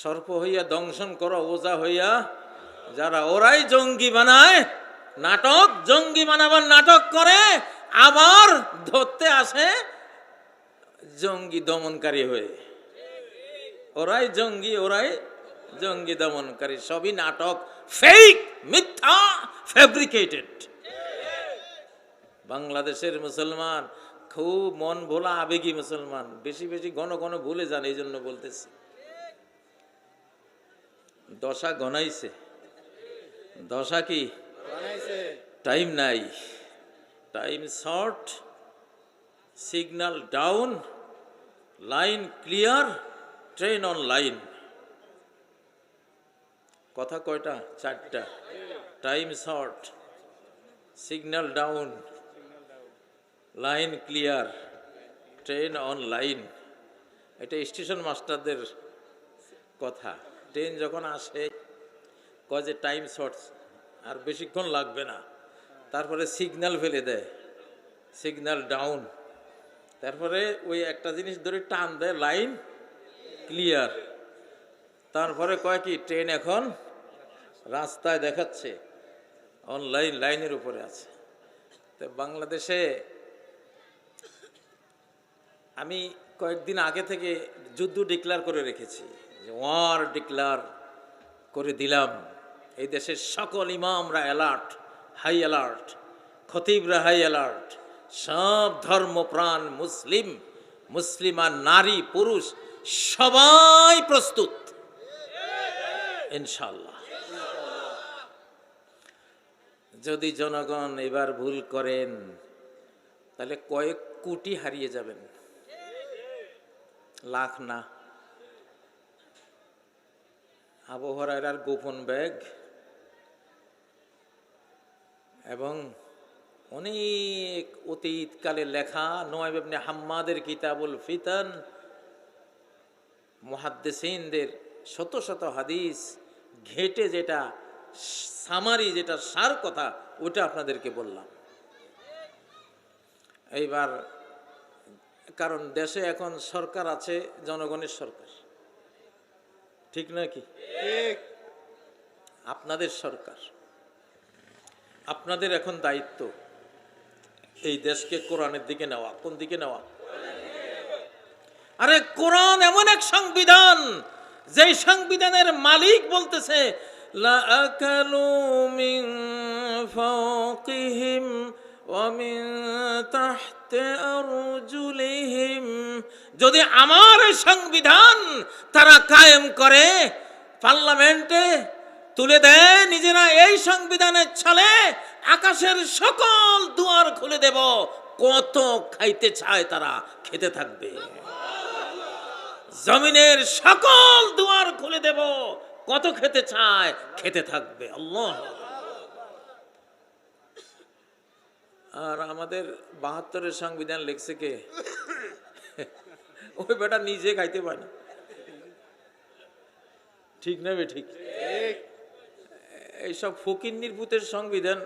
সর্প হইয়া দংশন করো, ওজা হইয়া। যারা ওরাই জঙ্গি বানায়, নাটক, জঙ্গি বানাবার নাটক করে, আবার ধরতে আসে জঙ্গি দমনকারী হয়ে। ওরাই জঙ্গি ওরাই জঙ্গি দমনকারী। সবই নাটক ফেক মিথ্যা ফেব্রিকেটেড বাংলাদেশের মুসলমান, খুব মন ভোলা আবেগী মুসলমান। বেশি বেশি ঘন ঘন ভুলে যান এই জন্য বলতেছি। দশা গনাইছে। দশা কি? টাইম নাই। Time short signal down line clear train on line. কথা কয়টা? চারটা। Time short signal down line clear train on line. এটা স্টেশন মাস্টারদের কথা। ট্রেন যখন আসে, কয় যে টাইম শর্ট আর বেশিক্ষণ লাগবে না। তারপরে সিগন্যাল ফেলে দেয় সিগন্যাল ডাউন তারপরে ওই একটা জিনিস ধরে টান দেয় লাইন ক্লিয়ার তারপরে কয় কি, ট্রেন এখন রাস্তায় দেখাচ্ছে অনলাইন লাইনের উপরে আছে। তো বাংলাদেশে আমি কয়েকদিন আগে থেকে যুদ্ধ ডিক্লার করে রেখেছি। যে ওয়ার ডিক্লার করে দিলাম। এই দেশের সকল ইমামরা অ্যালার্ট, হাই অ্যালার্ট, খতিবরা হাই অ্যালার্ট, সব ধর্মপ্রাণ মুসলিম মুসলিম নারী, পুরুষ, সবাই প্রস্তুত। ইনশাল্লাহ যদি জনগণ এবার ভুল করেন, তাহলে কয়েক কোটি হারিয়ে যাবেন। লাখ না। আবহাওয়ার গোপন ব্যাগ এবং অনেক অতীতকালে লেখা নয় এমনি হাম্মাদের কিতাবুল ফিতান, মুহাদ্দেসিনদের শত শত হাদিস, ঘেটে যেটা, সামারি যেটা, সার কথা, ওটা আপনাদেরকে বললাম। এইবার, কারণ দেশে এখন সরকার আছে, জনগণের সরকার। ঠিক নাকি? আপনাদের সরকার আপনাদের এখন দায়িত্ব এই দেশকে কোরআনের দিকে নেওয়া। কোন দিকে নেওয়া? আরে কোরআন এমন এক সংবিধান যেই সংবিধানের মালিক বলতেছে লা আকালু মিন ফাওকিহিম ওয়া মিন তাহতি আরজুলিহিম যদি আমার সংবিধান তারা কায়েম করে, পার্লামেন্টে তুলে দেয়, নিজেরা এই সংবিধানের ছলে আকাশের সকল দুয়ার খুলে দেব, কত খাইতে চায় তারা, খেতে থাকবে। জমিনের সকল দুয়ার খুলে দেব, কত খেতে চায়, খেতে থাকবে। আল্লাহ আর আমাদের বাহাত্তরের সংবিধান লিখছে কে? ওই বেটা নিজে খাইতে পারে না। ঠিক না বে ঠিক? এইসব ফকিন্নির পুতের সংবিধান,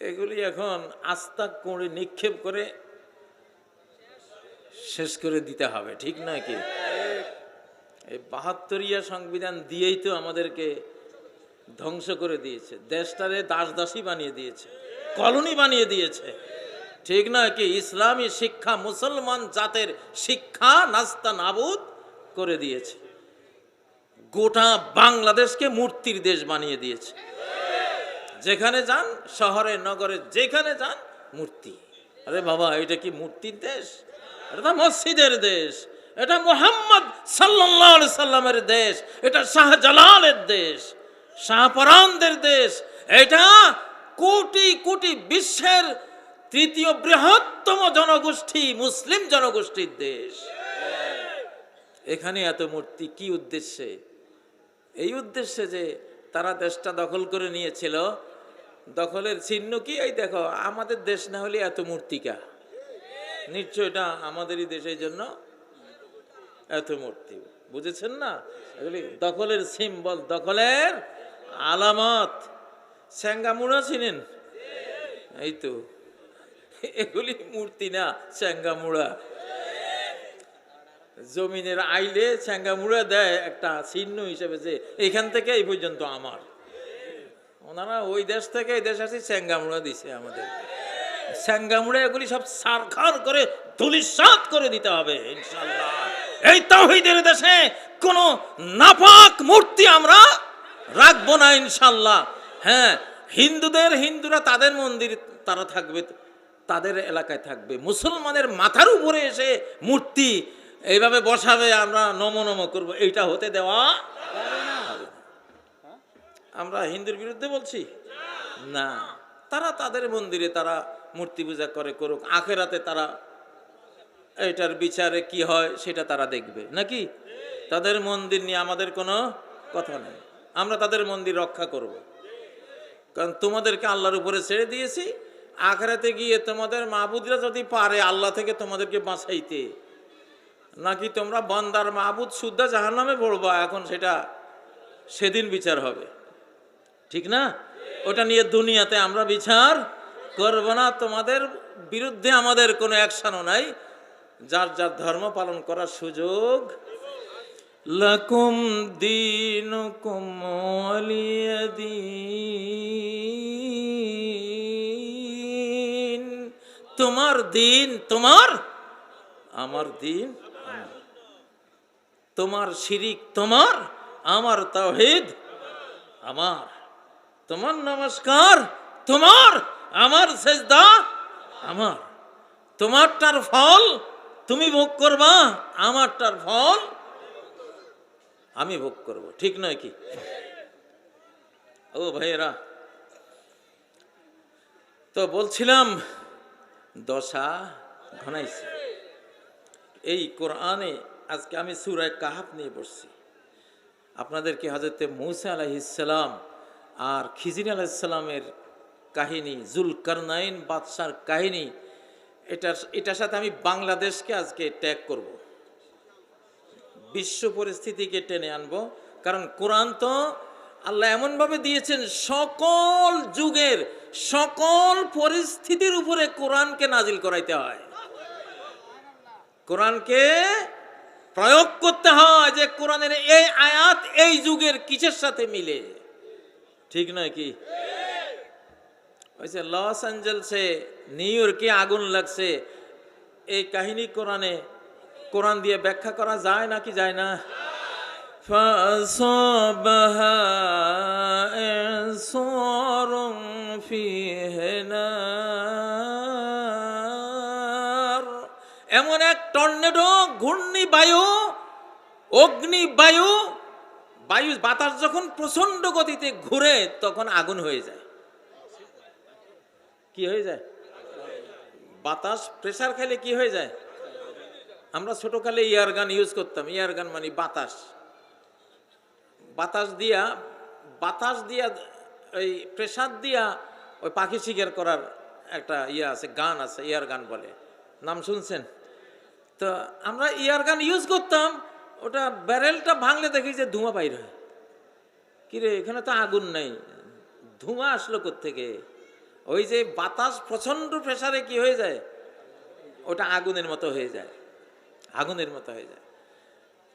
এগুলি এখন আস্থা করে নিক্ষেপ করে শেষ করে দিতে হবে, ঠিক না কি? এই বাহাত্তরিয়া সংবিধান দিয়েই তো আমাদেরকে ধ্বংস করে দিয়েছে। দেশটারে দাস দাসী বানিয়ে দিয়েছে। কলোনি বানিয়ে দিয়েছে। ঠিক না কি? ইসলামী শিক্ষা মুসলমান জাতের শিক্ষা নাস্তা নাবুদ করে দিয়েছে। গোটা বাংলাদেশকে মূর্তির দেশ বানিয়ে দিয়েছে। যেখানে যান, শহরে, নগরে, যেখানে যান, মূর্তি। আরে বাবা, এটা কি মূর্তির দেশ? এটা মসজিদের দেশ। এটা মোহাম্মদ সাল্লাহ সাল্লামের দেশ। এটা শাহজালালের দেশ। শাহপরানদের দেশ। এটা কোটি কোটি বিশ্বের তৃতীয় বৃহত্তম জনগোষ্ঠী মুসলিম জনগোষ্ঠীর দেশ। এখানে এত মূর্তি কি উদ্দেশ্যে? এই উদ্দেশ্যে যে তারা দেশটা দখল করে নিয়েছিল, দখলের চিহ্ন কি? এই দেখো, আমাদের দেশ না হলে এত মূর্তিকা নিশ্চয় এটা আমাদেরই দেশের জন্য এত মূর্তি। বুঝেছেন না? এগুলি দখলের সিম্বল, দখলের আলামত। স্যাঙ্গামুড়া চিনেন এই তো। এগুলি মূর্তি না, স্যাঙ্গামুড়া। জমিনের আইলে চ্যাঙ্গামুড়া দেয় একটা চিহ্ন হিসেবে যে এখান থেকে এই পর্যন্ত আমার। ওনারা ওই দেশ থেকে এই দেশ আসে চ্যাঙ্গামুড়া দিছে আমাদের। চ্যাঙ্গামুড়া এগুলি সব সারখার করে ধুলিসাত করে দিতে হবে ইনশাল্লাহ এই তাওহীদের দেশে কোনো নাপাক মূর্তি আমরা রাখব না ইনশাল্লাহ হ্যাঁ হিন্দুদের হিন্দুরা তাদের মন্দির, তারা থাকবে, তাদের এলাকায় থাকবে। মুসলমানের মাথার উপরে এসে মূর্তি এইভাবে বসাবে, আমরা নম নম করব, এইটা হতে দেওয়া আমরা হিন্দুর বিরুদ্ধে বলছি? না। তারা তাদের মন্দিরে তারা মূর্তি পূজা করে করুক, আখেরাতে তারা এটার বিচারে কি হয় সেটা তারা দেখবে। নাকি? তাদের মন্দির নিয়ে আমাদের কোনো কথা নেই। আমরা তাদের মন্দির রক্ষা করব। কারণ তোমাদেরকে আল্লাহর উপরে ছেড়ে দিয়েছি। আখেরাতে গিয়ে তোমাদের মাহবুদরা যদি পারে, আল্লাহ থেকে তোমাদেরকে বাঁচাইতে। নাকি তোমরা বন্দার মাহবুদ শুদ্ধা জাহান্নামে পড়বা? এখন সেটা সেদিন বিচার হবে। ঠিক না? ওটা নিয়ে দুনিয়াতে আমরা বিচার করব না। তোমাদের বিরুদ্ধে আমাদের কোনো অ্যাকশনও নাই। যার যার ধর্ম পালন করার সুযোগ লকুম দিন দিন তোমার দিন তোমার, আমার দিন। তোমার শিরিক তোমার, আমার তাওহীদ আমার। তোমার নমস্কার তোমার, আমার সেজদা আমার। তোমারটার ফল তুমি ভোগ করবা, আমারটার ফল আমি ভোগ করব, ঠিক নয় কি? ও ভাইয়েরা, তো বলছিলাম, দশা ঘনাইছে। এই কোরআনে আজকে আমি সুরায় কাহাব নিয়ে বসছি আপনাদেরকে হজরতে মৌসা আলাইসালাম আর খিজির আলাইসালামের কাহিনী, জুলকারনাইন বাদশার কাহিনী, এটার এটার সাথে আমি বাংলাদেশকে আজকে ট্যাগ করব। বিশ্ব পরিস্থিতিকে টেনে আনব। কারণ কোরআন তো আল্লাহ এমনভাবে দিয়েছেন, সকল যুগের সকল পরিস্থিতির উপরে কোরআনকে নাজিল করাইতে হয়। কোরআনকে প্রয়োগ করতে হয় যে কোরআনের এই আয়াত এই যুগের কিসের সাথে মিলে। ঠিক নয় কি? লস অ্যাঞ্জেলসে, নিউ ইয়র্কে আগুন লাগছে, এই কাহিনী কোরআনে কোরআন দিয়ে ব্যাখ্যা করা যায় নাকি যায় না فأصابها إعصار فيه نار এমন এক টর্নেডো ঘূর্ণি বায়ু অগ্নি বায়ু বায়ু বাতাস যখন প্রচন্ড গতিতে ঘুরে তখন আগুন হয়ে যায় কি হয়ে যায় বাতাস প্রেসার খেলে কি হয়ে যায় আমরা ছোটকালে ইয়ার গান ইউজ করতাম। ইয়ার গান মানে বাতাস। বাতাস দিয়া বাতাস দিয়া ওই প্রেসার দিয়া ওই পাখি শিকার করার একটা ইয়ে আছে, গান আছে, ইয়ার গান বলে। নাম শুনছেন? তো আমরা ইয়ার গান ইউজ করতাম, ওটা ব্যারেলটা ভাঙলে দেখি যে ধোঁয়া বাইর হয়। কিরে, এখানে তো আগুন নাই। ধোঁয়া আসলো থেকে ওই যে বাতাস প্রচণ্ড প্রেসারে কি হয়ে যায়? ওটা আগুনের মতো হয়ে যায়। আগুনের মতো হয়ে যায়।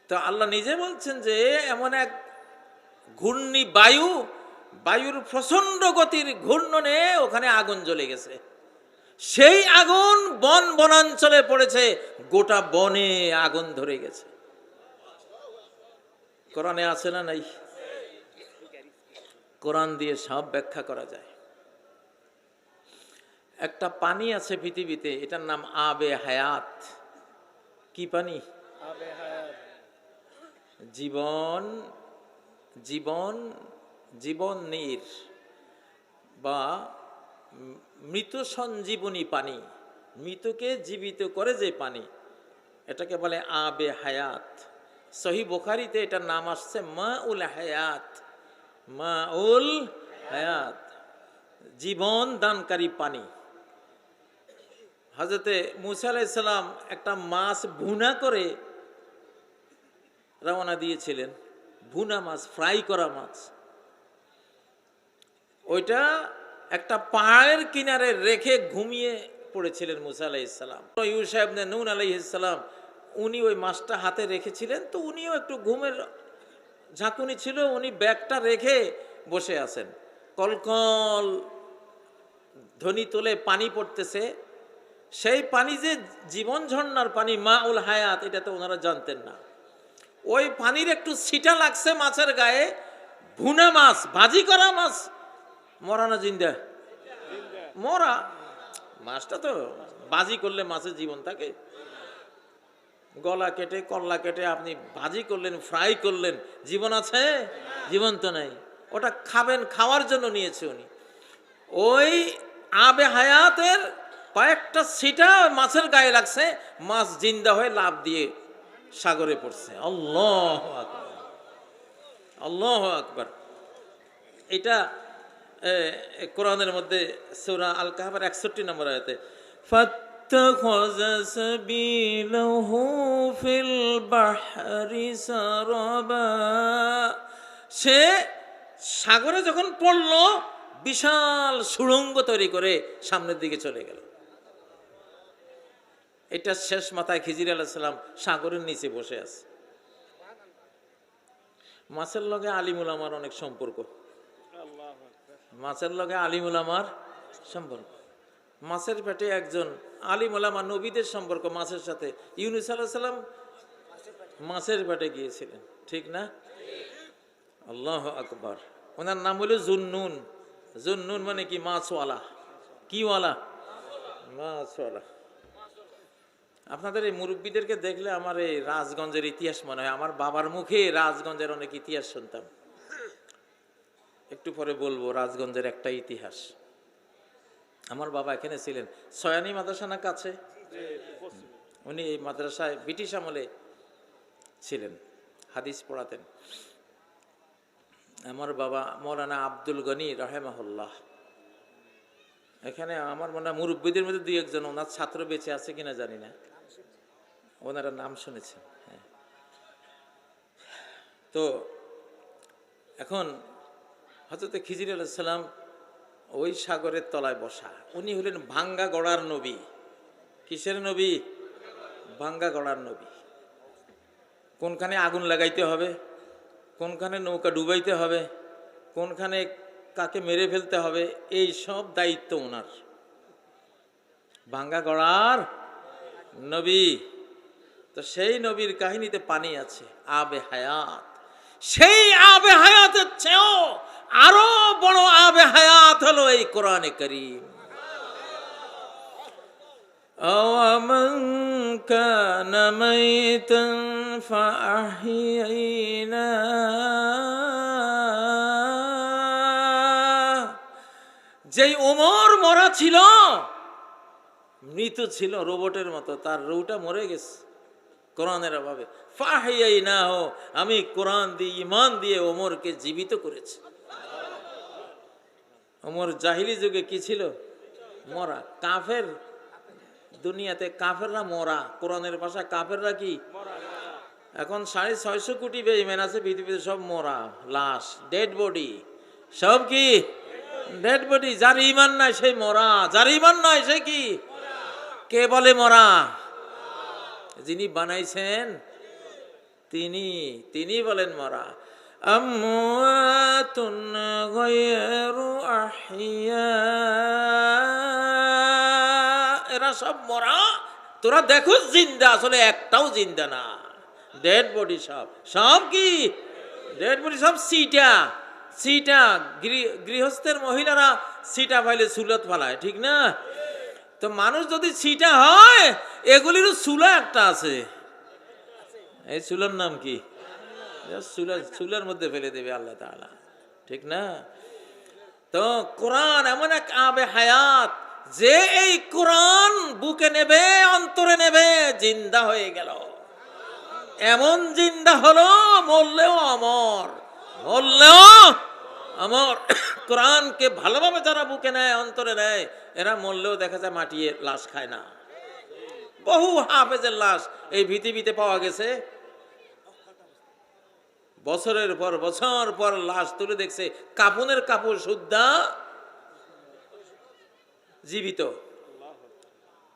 তো আল্লাহ নিজে বলছেন যে, এমন এক ঘূর্ণি বায়ু, বায়ুর প্রচণ্ড গতির ঘূর্ণনে ওখানে আগুন জ্বলে গেছে। সেই আগুন বন বনাঞ্চলে পড়েছে, গোটা বনে আগুন ধরে গেছে। কোরআনে আছে না নাই? কোরআন দিয়ে সব ব্যাখ্যা করা যায়। একটা পানি আছে পৃথিবীতে, এটার নাম আবে হায়াত। কি পানি? জীবন জীবন জীবন নীর বা মৃত সঞ্জীবনী পানি। মৃতকে জীবিত করে যে পানি, এটাকে বলে আবে হায়াত। সহি বোখারিতে এটার নাম আসছে মা উল হায়াত। মা উল হায়াত। জীবন দানকারী পানি। হজরতে মুসা আলাইসাল্লাম একটা মাছ ভুনা করে রওনা দিয়েছিলেন। ভুনা মাছ, ফ্রাই করা মাছ। ওইটা একটা পাহাড়ের কিনারে রেখে ঘুমিয়ে পড়েছিলেন মুসা আলাইসাল্লাম ইউসাহেব নুন আলাইসাল্লাম উনি ওই মাছটা হাতে রেখেছিলেন। তো উনিও একটু ঘুমের ঝাঁকুনি ছিল, উনি ব্যাগটা রেখে বসে আছেন। কলকল, ধ্বনি তোলে পানি পড়তেছে। সেই পানি যে জীবন ঝর্ণার পানি মা উল হায়াত, এটা তো ওনারা জানতেন না। ওই পানির একটু ছিটা লাগছে মাছের গায়ে, ভুনা মাছ, ভাজি করা মাছ। মরা না জিন্দা? মরা। মাছটা তো বাজি করলে মাছের জীবন থাকে। গলা কেটে, কল্লা কেটে আপনি ভাজি করলেন, ফ্রাই করলেন, জীবন আছে? জীবন তো নাই। ওটা খাবেন, খাওয়ার জন্য নিয়েছে উনি। ওই আবে হায়াতের কয়েকটা সিটা মাছের গায়ে লাগছে মাছ জিন্দা হয়ে লাভ দিয়ে সাগরে পড়ছে আল্লাহ আকবার আল্লাহ আকবার এটা এ, এ, কোরআনের মধ্যে সূরা আল কাহাবার একষট্টি নম্বর আয়াতে فاتخذ سبيله في البحر سربا সে সাগরে যখন পড়লো বিশাল সুড়ঙ্গ তৈরি করে সামনের দিকে চলে গেল এটা শেষ মাথায় খিজির আলাহিসাল্লাম সাগরের নিচে বসে আছে। মাছের লগে আলিমুল আমার অনেক সম্পর্ক। মাছের লগে আলিমুল আমার সম্পর্ক। মাছের পেটে একজন আলিমুল আমার নবীদের সম্পর্ক মাছের সাথে। ইউনুস আলাহ সাল্লাম মাছের পেটে গিয়েছিলেন, ঠিক না? আল্লাহ আকবর। ওনার নাম হলো জুন্নুন। জুন্নুন মানে কি? মাছওয়ালা। কিওয়ালা? মাছওয়ালা। আপনাদের এই মুরব্বীদেরকে দেখলে আমার এই রাজগঞ্জের ইতিহাস মনে হয়। আমার বাবার মুখে রাজগঞ্জের অনেক ইতিহাস শুনতাম। একটু পরে বলব, রাজগঞ্জের একটা ইতিহাস। আমার বাবা এখানে ছিলেন। সয়ানি মাদ্রাসা না কাছে? উনি এই মাদ্রাসায় ব্রিটিশ আমলে ছিলেন, হাদিস পড়াতেন। আমার বাবা মৌলানা আব্দুল গনি রহেমাহুল্লাহ। এখানে আমার মনে হয় মুরব্বীদের মধ্যে দুই একজন, ওনার ছাত্র বেঁচে আছে কিনা জানি না। ওনারা নাম শুনেছেন হ্যাঁ। তো এখন হজরত খিজির আলাইসাল্লাম ওই সাগরের তলায় বসা। উনি হলেন ভাঙ্গা গড়ার নবী। কিসের নবী? ভাঙ্গা গড়ার নবী। কোনখানে আগুন লাগাইতে হবে? কোনখানে নৌকা ডুবাইতে হবে? কোনখানে কাকে মেরে ফেলতে হবে? এই সব দায়িত্ব ওনার। ভাঙ্গা গড়ার নবী। তো সেই নবীর কাহিনীতে পানি আছে আবে হায়াত সেই আবে হায়াতের চেয়েও আরো বড় আবে হায়াত হলো এই কোরআনে করিম أومن كان ميتا فأحييناه যেই ওমর মরা ছিল মৃত ছিল রোবটের মতো তার রৌটা মরে গেছে কোরআনের অভাবে। ফাহিয়াই না হো আমি কোরআন দিয়ে ইমান দিয়ে ওমরকে জীবিত করেছি। ওমর জাহিলি যুগে কি ছিল? মরা। কাফের দুনিয়াতে কাফেররা মরা। কোরআনের ভাষা কাফেররা কি? এখন সাড়ে ছয়শো কোটি বেইমেন আছে, পৃথিবীতে সব মরা, লাশ, ডেড বডি। সব কি? Dead body. যার ইমান নাই সেই মরা। যার ইমান নাই, সে কি? কে বলে মরা? যিনি বানাইছেন, তিনি তিনি বলেন মরা, আমওয়াতুন গায়রু আহিয়া এরা সব মরা। তোরা দেখো জিন্দা, আসলে একটাও জিন্দা না। ডেড বডি সব। সব কি? ডেড বডি সব সিটা। সিটা গৃহস্থের মহিলারা সিটা ফাইলে সুলত ফালায়, ঠিক না? তো মানুষ যদি সিটা হয় এগুলিরও চুলা একটা আছে। এই চুলার নাম কি? চুলার চুলার মধ্যে ফেলে দেবে আল্লাহ ঠিক না? তো কোরআন এমন এক আবে হায়াত, যে এই কোরআন বুকে নেবে, অন্তরে নেবে, জিন্দা হয়ে গেল। এমন জিন্দা হলো, মরলেও অমর মরলেও অমর। কোরআনকে ভালোভাবে যারা বুকে নেয়, অন্তরে নেয়, এরা মরলেও দেখা যায় মাটিয়ে লাশ খায় না। বহু হাফেজের লাশ এই পৃথিবীতে পাওয়া গেছে। বছরের পর বছর পর লাশ তুলে দেখছে, কাপনের কাপড় শুদ্ধা জীবিত,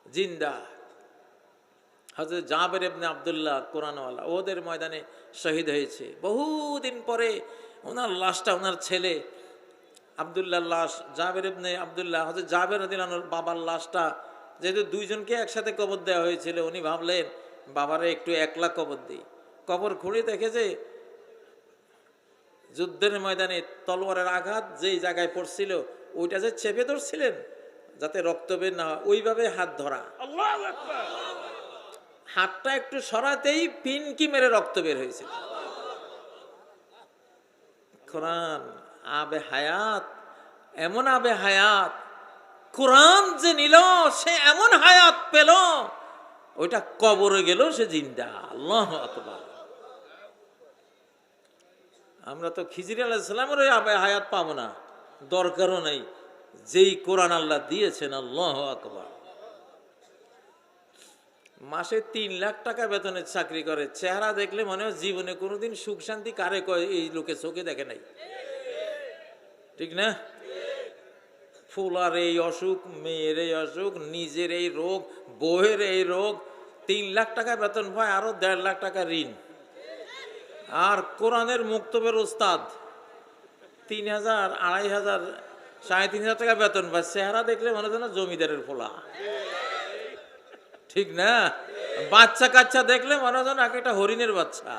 জিন্দা। হজরত জাবের ইবনে আবদুল্লাহ কোরআনওয়ালা, ওদের ময়দানে শহীদ হয়েছে। বহুদিন পরে ওনার লাশটা, ওনার ছেলে আবদুল্লাহ লাশ, জাবের ইবনে আবদুল্লাহ হজরত জাবের রদিলানোর বাবার লাশটা যেহেতু দুইজনকে একসাথে কবর দেওয়া হয়েছিল উনি ভাবলেন বাবারে একটু একলা কবর দিই। কবর খুঁড়ে দেখেছে যুদ্ধের ময়দানে তলোয়ারের আঘাত যেই জায়গায় পড়ছিল ওইটা যে চেপে ধরছিলেন যাতে রক্ত বের না হয় ওইভাবে হাত ধরা। হাতটা একটু সরাতেই পিনকি মেরে রক্ত বের হয়েছিল কোরআন আবে হায়াত এমন আবে হায়াত কোরআন যে নিল, সে এমন হায়াত পেল, ওইটা কবরে গেল সে জিন্দা। আল্লাহ আমরা তো খিজির আলাইসালামের ওই হায়াত পাবো না। দরকারও নেই। যেই কোরআন আল্লাহ দিয়েছেন, আল্লাহ আকবার। মাসে তিন লাখ টাকা বেতনের চাকরি করে। চেহারা দেখলে মনে হয় জীবনে কোনোদিন সুখ শান্তি কারে কয় এই লোকে চোখে দেখে নাই। ঠিক না? ফুলার এই অসুখ, মেয়ের এই অসুখ, নিজের এই রোগ, বউয়ের এই রোগ, তিন লাখ টাকা বেতন পায় আরও দেড় লাখ টাকা ঋণ। আর কোরআনের মুক্তবের ওস্তাদ, তিন হাজার, আড়াই হাজার, সাড়ে তিন হাজার টাকা বেতন পায়। চেহারা দেখলে মনে হয় না জমিদারের ফোলা। ঠিক না? বাচ্চা কাচ্চা দেখলে মনে হয় এক একটা হরিণের বাচ্চা।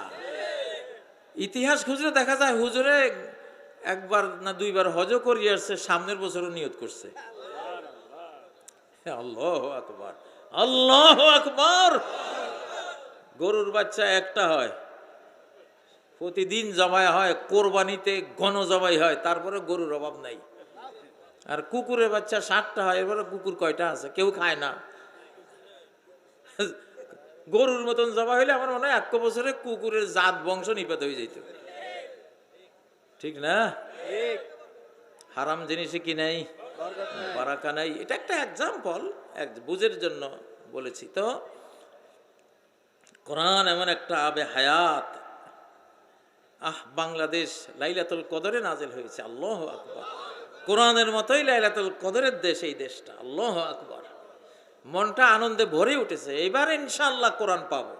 ইতিহাস খুঁজলে দেখা যায় হুজুরে একবার না দুইবার হজ করিয়ে আসছে, সামনের বছরও নিয়ত করছে। আল্লাহ আকবার আল্লাহ আকবার। গরুর বাচ্চা একটা হয়, প্রতিদিন জবাই হয়, কোরবানিতে গণ জমাই হয়, তারপরে গরুর অভাব নাই। আর কুকুরের বাচ্চা ষাটটা হয় এরপরে কুকুর কয়টা আছে, কেউ খায় না। গরুর মতন জমা হইলে আমার মনে হয় এক বছরে কুকুরের জাত বংশ নিপাত হয়ে যেত ঠিক না? হারাম জিনিসে কি নাই? বারাকা নাই। এটা একটা এক্সাম্পল এক বুঝের জন্য বলেছি। তো কোরআন এমন একটা আবে হায়াত। আহ, বাংলাদেশ লাইলাতুল কদরে নাজেল হয়েছে। আল্লাহ আকবর। কোরআনের মতোই লাইলাতুল কদরের দেশ এই দেশটা। আল্লাহ আকবর। মনটা আনন্দে ভরে উঠেছে। এবার ইনশাল্লাহ কোরআন পাবো।